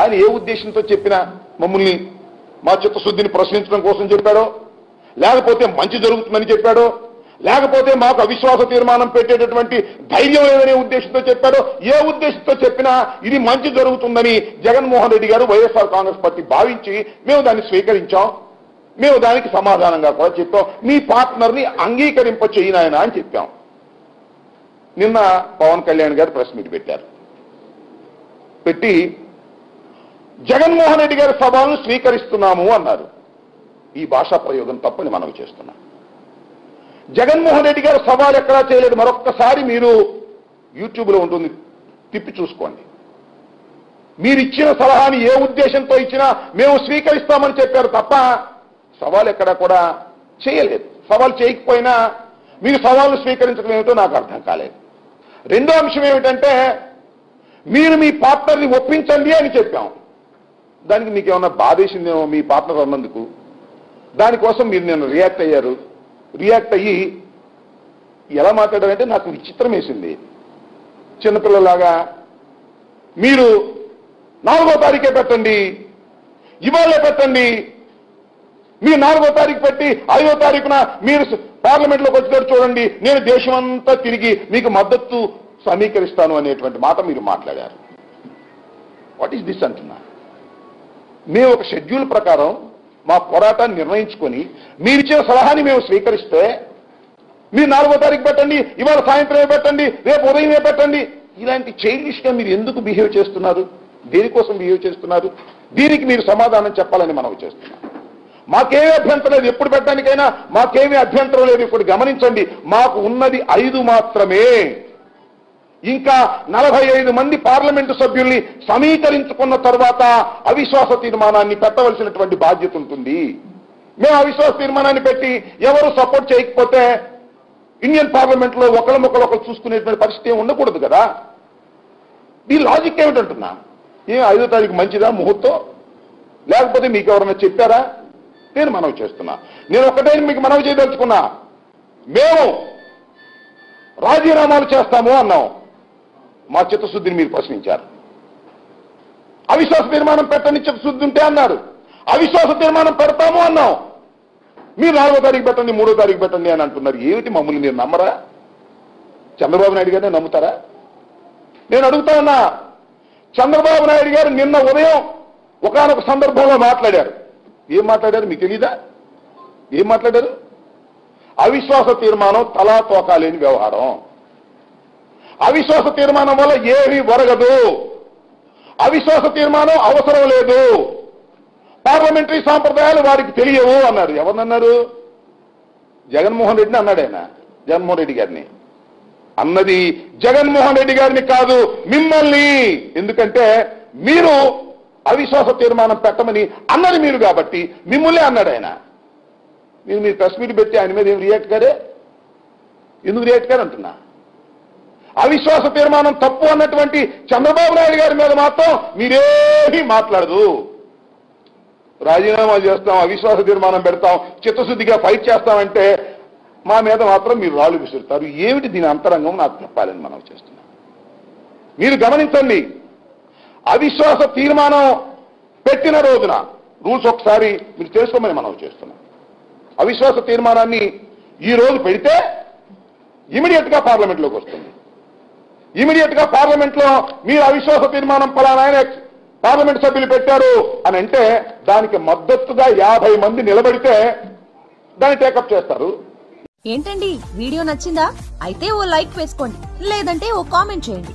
ఆయన ఏ ఉద్దేశంతో చెప్పినా మమ్మల్ని మా చిత్తశుద్ధిని ప్రశ్నించడం కోసం చెప్పాడో లేకపోతే మంచి జరుగుతుందని చెప్పాడో లేకపోతే మాకు అవిశ్వాస తీర్మానం పెట్టేటటువంటి ధైర్యం లేదనే ఉద్దేశంతో చెప్పాడో ఏ ఉద్దేశంతో చెప్పినా ఇది మంచి జరుగుతుందని జగన్మోహన్ రెడ్డి గారు వైఎస్ఆర్ కాంగ్రెస్ పార్టీ భావించి మేము దాన్ని స్వీకరించాం. మేము దానికి సమాధానంగా కూడా చెప్పాం. మీ పార్ట్నర్ని అంగీకరింప చేయనాయన అని చెప్పాం. నిన్న పవన్ కళ్యాణ్ గారు ప్రెస్ మీట్ పెట్టారు. పెట్టి జగన్మోహన్ రెడ్డి గారి సవాల్ను స్వీకరిస్తున్నాము అన్నారు. ఈ భాషా ప్రయోగం తప్పని మనం చేస్తున్నాం. జగన్మోహన్ రెడ్డి గారు సవాల్ ఎక్కడా చేయలేదు. మరొక్కసారి మీరు యూట్యూబ్లో ఉంటుంది తిప్పి చూసుకోండి. మీరు ఇచ్చిన సలహాని ఏ ఉద్దేశంతో ఇచ్చినా మేము స్వీకరిస్తామని చెప్పారు తప్ప సవాల్ ఎక్కడా కూడా చేయలేదు. సవాల్ చేయకపోయినా మీరు సవాలు స్వీకరించడం ఏమిటో నాకు అర్థం కాలేదు. రెండో అంశం ఏమిటంటే మీరు మీ పార్ట్నర్ని ఒప్పించండి అని చెప్పాం. దానికి మీకు ఏమన్నా బాధేసిందేమో మీ పార్ట్నర్ అన్నందుకు? దానికోసం మీరు నేను రియాక్ట్ అయ్యారు. రియాక్ట్ అయ్యి ఎలా మాట్లాడారంటే నాకు విచిత్రం వేసింది. చిన్నపిల్లలాగా మీరు నాలుగో తారీఖే పెట్టండి ఇవాళే పెట్టండి మీరు నాలుగో తారీఖు పెట్టి ఐదో తారీఖున మీరు పార్లమెంట్లోకి వచ్చేటట్టు చూడండి. నేను దేశమంతా తిరిగి మీకు మద్దతు సమీకరిస్తాను అనేటువంటి మాట మీరు మాట్లాడారు. వాట్ ఈస్ దిస్ అంటున్నా? మేము ఒక షెడ్యూల్ ప్రకారం మా పోరాటాన్ని నిర్ణయించుకొని మీరిచ్చిన సలహాని మేము స్వీకరిస్తే మీరు నాలుగో తారీఖు పెట్టండి ఇవాళ సాయంత్రమే పెట్టండి రేపు ఉదయమే పెట్టండి. ఇలాంటి చైల్డిష్గా మీరు ఎందుకు బిహేవ్ చేస్తున్నారు? దేనికోసం బిహేవ్ చేస్తున్నారు? దీనికి మీరు సమాధానం చెప్పాలని మనం చేస్తున్నాం. మాకేమీ అభ్యంతరం లేదు. ఎప్పుడు పెట్టడానికైనా మాకేమీ అభ్యంతరం లేదు. ఇప్పుడు గమనించండి మాకు ఉన్నది ఐదు మాత్రమే. ఇంకా నలభై ఐదు మంది పార్లమెంటు సభ్యుల్ని సమీకరించుకున్న తర్వాత అవిశ్వాస తీర్మానాన్ని పెట్టవలసినటువంటి బాధ్యత ఉంటుంది. మేము అవిశ్వాస తీర్మానాన్ని పెట్టి ఎవరు సపోర్ట్ చేయకపోతే ఇండియన్ పార్లమెంట్లో ఒకళ్ళ మొక్కలు ఒకరు చూసుకునేటువంటి పరిస్థితి ఉండకూడదు కదా. ఈ లాజిక్ ఏమిటంటున్నా? ఏం ఐదో తారీఖు మంచిదా? ముహూర్తం? లేకపోతే మీకు ఎవరైనా చెప్పారా? నేను మనవి చేస్తున్నా. నేను ఒకటే మీకు మనవి చేయదలుచుకున్నా. మేము రాజీనామాలు చేస్తాము అన్నాం. మా చిత్తశుద్ధిని మీరు ప్రశ్నించారు. అవిశ్వాస తీర్మానం పెట్టని చిత్తశుద్ధి ఉంటే అన్నారు అవిశ్వాస తీర్మానం పెడతాము అన్నాం. మీరు నాలుగో తారీఖు పెట్టండి మూడో తారీఖు పెట్టండి అని అంటున్నారు. ఏమిటి మమ్మల్ని మీరు నమ్మరా? చంద్రబాబు నాయుడు గారిని నమ్ముతారా? నేను అడుగుతా ఉన్నా. చంద్రబాబు నాయుడు గారు నిన్న ఉదయం ఒకనొక సందర్భంలో మాట్లాడారు. ఏం మాట్లాడారు? మీకు తెలీదా? ఏం మాట్లాడారు? అవిశ్వాస తీర్మానం తలా తోకాలేని వ్యవహారం. అవిశ్వాస తీర్మానం వల్ల ఏమీ ఒరగదు అవిశ్వాస తీర్మానం అవసరం లేదు. పార్లమెంటరీ సాంప్రదాయాలు వారికి తెలియవు అన్నారు. ఎవరినన్నారు? జగన్మోహన్ రెడ్డిని అన్నాడు ఆయన జగన్మోహన్ రెడ్డి గారిని. అన్నది జగన్మోహన్ రెడ్డి గారిని కాదు మిమ్మల్ని. ఎందుకంటే మీరు అవిశ్వాస తీర్మానం పెట్టమని అన్నది మీరు కాబట్టి మిమ్మల్నే అన్నాడు ఆయన. మీరు మీరు ప్రెస్ మీట్ పెట్టి ఆయన మీద ఏం రియాక్ట్ గారే ఎందుకు రియాక్ట్ గారు అంటున్నా? అవిశ్వాస తీర్మానం తప్పు అన్నటువంటి చంద్రబాబు నాయుడు గారి మీద మాత్రం మీరేమీ మాట్లాడదు. రాజీనామా చేస్తాం అవిశ్వాస తీర్మానం పెడతాం చిత్తశుద్ధిగా ఫైట్ చేస్తామంటే మా మీద మాత్రం మీరు రాళ్ళు విసురుతారు. ఏమిటి దీని అంతరంగం? నాకు చెప్పాలని మనం చేస్తున్నాం. మీరు గమనించండి అవిశ్వాస తీర్మానం పెట్టిన రోజున రూల్స్ ఒకసారి మీరు తెలుసుకోమని మనం చేస్తున్నాం. అవిశ్వాస తీర్మానాన్ని ఈ రోజు పెడితే ఇమీడియట్గా పార్లమెంట్లోకి వస్తుంది. ఇమీడియట్గా పార్లమెంట్లో మీరు అవిశ్వాస తీర్మానం పలానా పార్లమెంట్ సభ్యులు పెట్టారు అని అంటే దానికి మద్దతుగా యాభై మంది నిలబడితే దాన్ని టేకప్ చేస్తారు. ఏంటండి? వీడియో నచ్చిందా? అయితే ఓ లైక్ వేసుకోండి. లేదంటే ఓ కామెంట్ చేయండి.